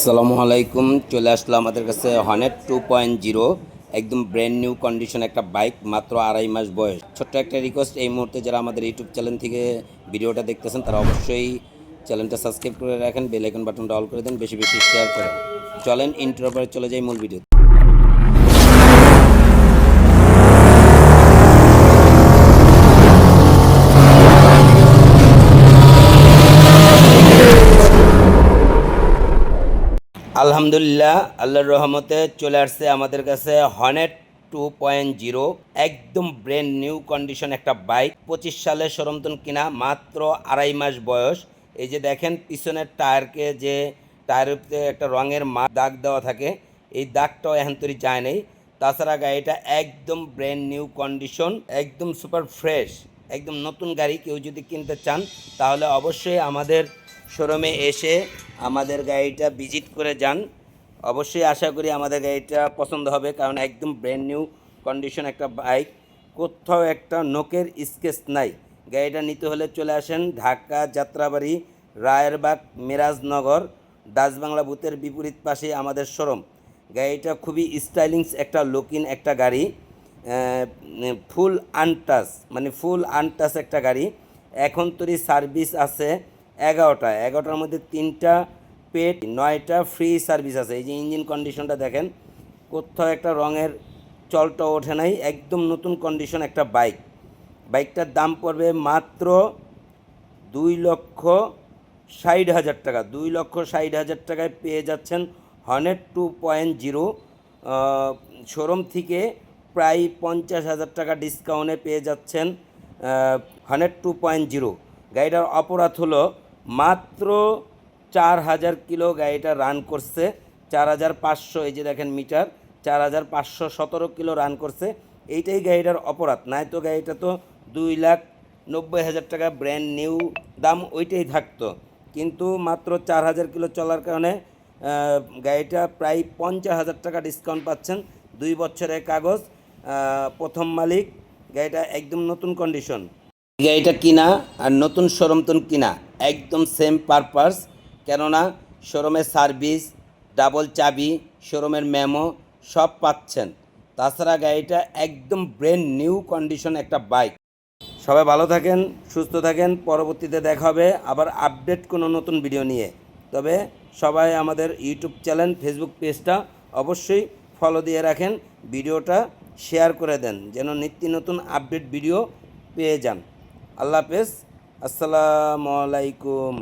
আসসালামু আলাইকুম, চলে আসলো আমাদের কাছে হনেট টু পয়েন্ট জিরো একদম ব্র্যান্ড নিউ কন্ডিশন একটা বাইক মাত্র আড়াই মাস বয়স। ছোট্ট একটা রিকোয়েস্ট এই মুহূর্তে যারা আমাদের ইউটিউব চ্যানেল থেকে ভিডিওটা দেখতেছেন, তারা অবশ্যই চ্যানেলটা সাবস্ক্রাইব করে রাখেন বেল আইকন বাটনটা অল করে দেন, বেশি বেশি শেয়ার করেন চলেন ইন্টারো পরে চলে যাই মূল ভিডিও আলহামদুলিল্লাহ, আল্লাহর রহমতে চলে আসছে আমাদের কাছে হনেট টু পয়েন্ট জিরো একদম ব্র্যান্ড নিউ কন্ডিশন একটা বাইক পঁচিশ সালে সরমতন কিনা, মাত্র আড়াই মাস বয়স। এই যে দেখেন, পিছনের টায়ারকে যে টায়ারের একটা রঙের মা দাগ দেওয়া থাকে, এই দাগটাও এখন তৈরি যায় নেই। তাছাড়া গাড়িটা একদম ব্র্যান্ড নিউ কন্ডিশন একদম সুপার ফ্রেশ একদম নতুন গাড়ি, কেউ যদি কিনতে চান, তাহলে অবশ্যই আমাদের শোরুমে এসে আমাদের গাড়িটা ভিজিট করে যান। অবশ্যই আশা করি আমাদের গাড়িটা পছন্দ হবে, কারণ একদম ব্র্যান্ড নিউ কন্ডিশন একটা বাইক কোথাও একটা নোকের স্কেচ নাই। গাড়িটা নিতে হলে চলে আসেন ঢাকা যাত্রাবাড়ি, রায়েরবাগ, মিরাজনগর ডাচবাংলা বুথের বিপরীত পাশে আমাদের শোরুম। গাড়িটা খুবই স্টাইলিংস একটা লুকিং একটা গাড়ি। ফুল আনটাচ মানে ফুল আনটাচ একটা গাড়ি। এখন তৈরি সার্ভিস আছে এগারোটা, এগারোটার মধ্যে তিনটা পেট, নয়টা ফ্রি সার্ভিস আছে। এই যে ইঞ্জিন কন্ডিশনটা দেখেন, কোথাও একটা রঙের চলটা ওঠে নাই, একদম নতুন কন্ডিশন একটা বাইক বাইকটার দাম পড়বে মাত্র দুই লক্ষ ষাট হাজার টাকা। দুই লক্ষ ষাট হাজার টাকায় পেয়ে যাচ্ছেন Hornet two point zero showroom থেকে প্রায় পঞ্চাশ হাজার টাকা ডিসকাউন্টে পেয়ে যাচ্ছেন হনেট টু পয়েন্ট জিরো গাড়িটার অপরাধ হলো মাত্র চার হাজার কিলো গাড়িটা রান করছে। চার হাজার পাঁচশো, এই যে দেখেন মিটার, চার হাজার পাঁচশো সতেরো কিলো রান করছে। এইটাই গাড়িটার অপরাধ। নাই তো গাড়িটা তো দুই লাখ নব্বই হাজার টাকা ব্র্যান্ড নিউ দাম ওইটাই থাকতো। কিন্তু মাত্র চার হাজার কিলো চলার কারণে গাড়িটা প্রায় পঞ্চাশ হাজার টাকা ডিসকাউন্ট পাচ্ছেন। দুই বছরের কাগজ প্রথম মালিক, গাড়িটা একদম নতুন কন্ডিশন গাড়িটা কিনা আর নতুন শোরুমতন কিনা। একদম সেম পারপাস কেননা শোরুমের সার্ভিস ডাবল চাবি শোরুমের মেমো সব পাচ্ছেন। তাছাড়া গাড়িটা একদম ব্রেন নিউ কন্ডিশন একটা বাইক সবাই ভালো থাকেন, সুস্থ থাকেন, পরবর্তীতে দেখা হবে। আবার আপডেট কোনো নতুন ভিডিও নিয়ে। তবে সবাই আমাদের ইউটিউব চ্যানেল ফেসবুক পেজটা অবশ্যই ফলো দিয়ে রাখেন। ভিডিওটা শেয়ার করে দেন, যেন নিত্য নতুন আপডেট ভিডিও পেয়ে যান। আল্লাহ হাফেজ। আসসালামু আলাইকুম